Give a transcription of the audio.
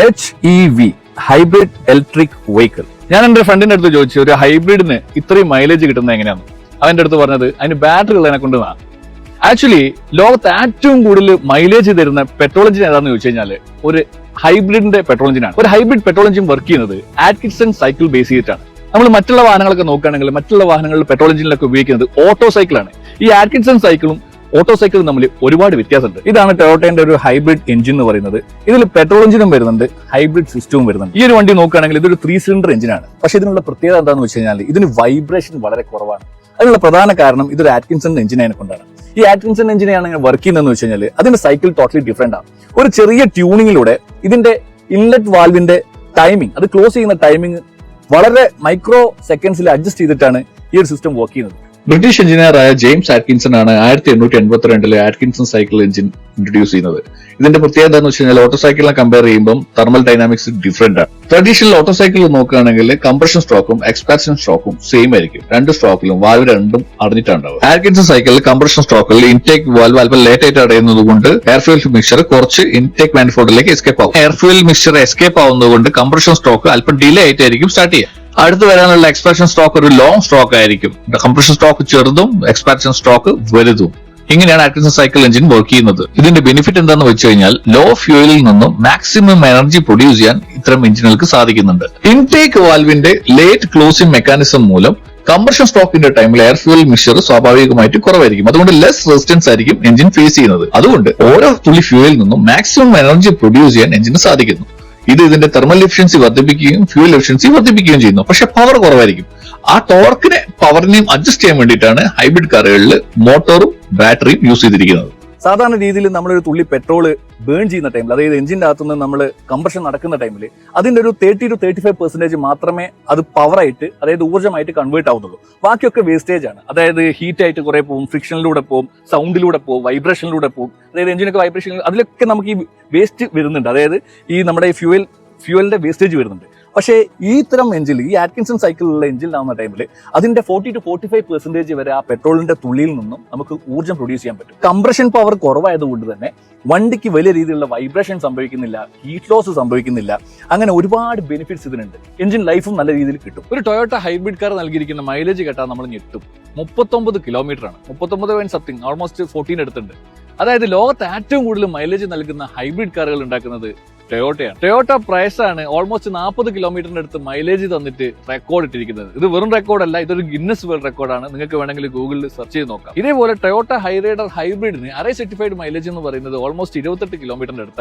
H E V hybrid electric vehicle ഞാൻ എന്റെ ഫ്രണ്ടിന്റെ അടുത്ത് ചോദിച്ചു ഒരു ഹൈബ്രിഡിന് ഇത്രയും മൈലേജ് കിട്ടുന്നത് എങ്ങനെയാണ് അവന്റെ അടുത്ത് പറഞ്ഞത് അതിന് ബാറ്ററി ഉള്ളതിനെ കൊണ്ട് ആക്ച്വലി ലോകത്ത് ഏറ്റവും കൂടുതൽ മൈലേജ് തരുന്ന പെട്രോൾ എഞ്ചിൻ ഏതാണെന്ന് ചോദിച്ചു കഴിഞ്ഞാൽ ഒരു ഹൈബ്രിഡിന്റെ പെട്രോൾ എഞ്ചിനാണ് ഒരു ഹൈബ്രിഡ് പെട്രോൾ എഞ്ചിൻ വർക്ക് ചെയ്യുന്നത് ആറ്റ്കിൻസൺ സൈക്കിൾ ബേസ് ചെയ്തിട്ടാണ് നമ്മൾ മറ്റുള്ള വാഹനങ്ങളൊക്കെ നോക്കുകയാണെങ്കിൽ മറ്റുള്ള വാഹനങ്ങളിൽ പെട്രോൾ എഞ്ചിനിലൊക്കെ ഉപയോഗിക്കുന്നത് ഓട്ടോ സൈക്കിളാണ് ഈ ആറ്റ്കിൻസൺ സൈക്കിളും ഓട്ടോ സൈക്കിൾ തമ്മിൽ ഒരുപാട് വ്യത്യാസമുണ്ട്. ഇതാണ് ടൊയോട്ടയുടെ ഒരു ഹൈബ്രിഡ് എഞ്ചിൻ എന്ന് പറയുന്നത്. ഇതിൽ പെട്രോൾ എഞ്ചിനും വരുന്നുണ്ട് ഹൈബ്രിഡ് സിസ്റ്റവും വരുന്നുണ്ട്. ഈ ഒരു വണ്ടി നോക്കുകയാണെങ്കിൽ ഇതൊരു ത്രീ സിലിണ്ടർ എഞ്ചിനാണ് പക്ഷെ ഇതിനുള്ള പ്രത്യേകത എന്താണെന്ന് വെച്ച് കഴിഞ്ഞാൽ ഇതിന് വൈബ്രേഷൻ വളരെ കുറവാണ്. അതിനുള്ള പ്രധാന കാരണം ഇതൊരു ആറ്റ്കിൻസൺ എഞ്ചിനെ കൊണ്ടാണ്. ഈ ആറ്റ്കിൻസൺ എഞ്ചിനെയാണ് വർക്ക് ചെയ്യുന്നതെന്ന് വെച്ച് കഴിഞ്ഞാൽ അതിന്റെ സൈക്കിൾ ടോട്ടലി ഡിഫറെന്റ് ആണ്. ഒരു ചെറിയ ട്യൂണിങ്ങിലൂടെ ഇതിന്റെ ഇൻലെറ്റ് വാൽവിന്റെ ടൈമിംഗ് അത് ക്ലോസ് ചെയ്യുന്ന ടൈമിംഗ് വളരെ മൈക്രോ സെക്കൻഡ്സിൽ അഡ്ജസ്റ്റ് ചെയ്തിട്ടാണ് ഈ ഒരു സിസ്റ്റം വർക്ക് ചെയ്യുന്നത്. ബ്രിട്ടീഷ് എഞ്ചിനീയറായ ജെയിംസ് ആറ്റ്കിൻസൺ ആണ് ആയിരത്തി എണ്ണൂറ്റി എൺപത്തിരണ്ടിലെ ആറ്റ്കിൻസൺ സൈക്കിൾ എഞ്ചിൻ ഇൻട്രൊഡ്യൂസ് ചെയ്യുന്നത്. ഇതിന്റെ പ്രത്യേകത എന്ന് വെച്ച് കഴിഞ്ഞാൽ ഓട്ടോ സൈക്കിളിനെ കമ്പയർ ചെയ്യുമ്പോൾ തെർമൽ ഡൈനാമിക്സ് ഡിഫറെന്റ് ആണ്. ട്രഡീഷണൽ ഓട്ടോ സൈക്കിൾ നോക്കുകയാണെങ്കിൽ കംപ്രഷൻ സ്ട്രോക്കും എക്സ്പാൻഷൻ സ്ട്രോക്കും സെയിം ആയിരിക്കും. രണ്ട് സ്ട്രോക്കിലും വാൽവ് രണ്ടും അടഞ്ഞിട്ടുണ്ടാവും ആറ്റ്കിൻസൺ സൈക്കിളിൽ കംപ്രഷൻ സ്ട്രോക്കിൽ ഇൻടേക്ക് വാൽവ് അല്പം ലേറ്റ് ആയിട്ട് അടയുന്നത് കൊണ്ട് എയർ ഫ്യൂൽ മിക്സർ കുറച്ച് ഇൻടേക്ക് മാനിഫോൾഡിലേക്ക് എസ്കേപ്പ് ആവും. എയർ ഫ്യൂൽ മിക്സർ എസ്കേപ്പ് ആവുന്നതുകൊണ്ട് കംപ്രഷൻ സ്ട്രോക്ക് അല്പം ഡിലേ ആയിട്ടായിരിക്കും സ്റ്റാർട്ട് ചെയ്യുക. അടുത്ത് വരാനുള്ള എക്സ്പാൻഷൻ സ്റ്റോക്ക് ഒരു ലോങ് സ്റ്റോക്ക് ആയിരിക്കും. കംപ്രഷൻ സ്റ്റോക്ക് ചെറുതും എക്സ്പാൻഷൻ സ്റ്റോക്ക് വലുതും. ഇങ്ങനെയാണ് ആക്ടിസൺ സൈക്കിൾ എഞ്ചിൻ വർക്ക് ചെയ്യുന്നത്. ഇതിന്റെ ബെനിഫിറ്റ് എന്താണെന്ന് വെച്ച് കഴിഞ്ഞാൽ ലോ ഫ്യൂലിൽ നിന്നും മാക്സിമം എനർജി പ്രൊഡ്യൂസ് ചെയ്യാൻ ഇത്തരം എഞ്ചിനുകൾക്ക് സാധിക്കുന്നുണ്ട്. ഇൻടേക്ക് വാൽവിന്റെ ലേറ്റ് ക്ലോസിംഗ് മെക്കാനിസം മൂലം കംപ്രഷൻ സ്റ്റോക്കിന്റെ ടൈമിൽ എയർ ഫ്യൂൽ മിക്സ്ചർ സ്വാഭാവികമായിട്ട് കുറവായിരിക്കും. അതുകൊണ്ട് ലെസ് റെസിസ്റ്റൻസ് ആയിരിക്കും എഞ്ചിൻ ഫേസ് ചെയ്യുന്നത്. അതുകൊണ്ട് ഓരോ തുള്ളി ഫ്യൂലിൽ നിന്നും മാക്സിമം എനർജി പ്രൊഡ്യൂസ് ചെയ്യാൻ എഞ്ചിന് സാധിക്കുന്നു. ഇത് ഇതിന്റെ തെർമൽ എഫിഷ്യൻസി വർദ്ധിപ്പിക്കുകയും ഫ്യൂൽ എഫിഷ്യൻസി വർദ്ധിപ്പിക്കുകയും ചെയ്യുന്നു. പക്ഷെ പവർ കുറവായിരിക്കും. ആ ടോർക്കിനെ പവറിനെയും അഡ്ജസ്റ്റ് ചെയ്യാൻ വേണ്ടിയിട്ടാണ് ഹൈബ്രിഡ് കാറുകളിൽ മോട്ടോറും ബാറ്ററിയും യൂസ് ചെയ്തിരിക്കുന്നത്. സാധാരണ രീതിയിൽ നമ്മളൊരു തുള്ളി പെട്രോൾ ബേൺ ചെയ്യുന്ന ടൈമിൽ അതായത് എഞ്ചിന്റെ അകത്തുനിന്ന് നമ്മൾ കമ്പഷൻ നടക്കുന്ന ടൈമിൽ അതിന്റെ ഒരു thirty to thirty five percentage മാത്രമേ അത് പവറായിട്ട് അതായത് ഊർജമായിട്ട് കൺവേർട്ട് ആവുന്നുള്ളൂ. ബാക്കിയൊക്കെ വേസ്റ്റേജ് ആണ്. അതായത് ഹീറ്റ് ആയിട്ട് കുറേ പോകും ഫ്രിക്ഷനിലൂടെ പോകും സൗണ്ടിലൂടെ പോകും വൈബ്രേഷനിലൂടെ പോകും അതായത് എഞ്ചിനൊക്കെ വൈബ്രേഷൻ അതിലൊക്കെ നമുക്ക് ഈ വേസ്റ്റ് വരുന്നുണ്ട്. അതായത് ഈ നമ്മുടെ ഫ്യൂവൽ ഫ്യൂവലിന്റെ വേസ്റ്റേജ് വരുന്നുണ്ട്. പക്ഷേ ഈ ഇത്തരം എഞ്ചിൽ ഈ ആറ്റ്കിൻസൺ സൈക്കിളിലുള്ള എഞ്ചിലാവുന്ന ടൈമിൽ അതിന്റെ forty to forty five percentage വരെ ആ പെട്രോളിന്റെ തുള്ളിയിൽ നിന്നും നമുക്ക് ഊർജം പ്രൊഡ്യൂസ് ചെയ്യാൻ പറ്റും. കംപ്രഷൻ പവർ കുറവായതുകൊണ്ട് തന്നെ വണ്ടിക്ക് വലിയ രീതിയിലുള്ള വൈബ്രേഷൻ സംഭവിക്കുന്നില്ല ഹീറ്റ് ലോസ് സംഭവിക്കുന്നില്ല. അങ്ങനെ ഒരുപാട് ബെനിഫിറ്റ്സ് ഇതിനുണ്ട്. എഞ്ചിൻ ലൈഫും നല്ല രീതിയിൽ കിട്ടും. ഒരു ടൊയോട്ട ഹൈബ്രിഡ് കാർ നൽകിയിരിക്കുന്ന മൈലേജ് കേട്ടാൽ നമ്മൾ ഞെട്ടും. മുപ്പത്തൊമ്പത് കിലോമീറ്റർ ആണ്. മുപ്പത്തൊമ്പത് പോയിന്റ് സംതിങ് ഓൾമോസ്റ്റ് ഫോർട്ടീൻ അടുത്തുണ്ട് അതായത് ലോകത്ത് ഏറ്റവും കൂടുതൽ മൈലേജ് നൽകുന്ന ഹൈബ്രിഡ് കാറുകൾ ഉണ്ടാക്കുന്നത് ടൊയോട്ടയാണ് ടൊയോട്ട പ്രൈസ് ആണ് ഓൾമോസ്റ്റ് നാൽപ്പത് കിലോമീറ്ററിന്റെ അടുത്ത് മൈലേജ് തന്നിട്ട് റെക്കോർഡ് ഇട്ടിരിക്കുന്നത്. ഇത് വെറും റെക്കോർഡ് അല്ല ഇതൊരു ഗിന്നസ് വേൾഡ് റെക്കോർഡാണ് നിങ്ങൾക്ക് വേണമെങ്കിൽ ഗൂഗിളിൽ സെർച്ച് ചെയ്ത് നോക്കാം. ഇതേപോലെ ടൊയോട്ട ഹൈറൈഡർ ഹൈബ്രിഡിന് അറേ സർട്ടിഫൈഡ് മൈലേജ് എന്ന് പറയുന്നത് ഓൾമോസ്റ്റ് ഇരുപത്തെട്ട് കിലോമീറ്ററിന്റെ അടുത്ത്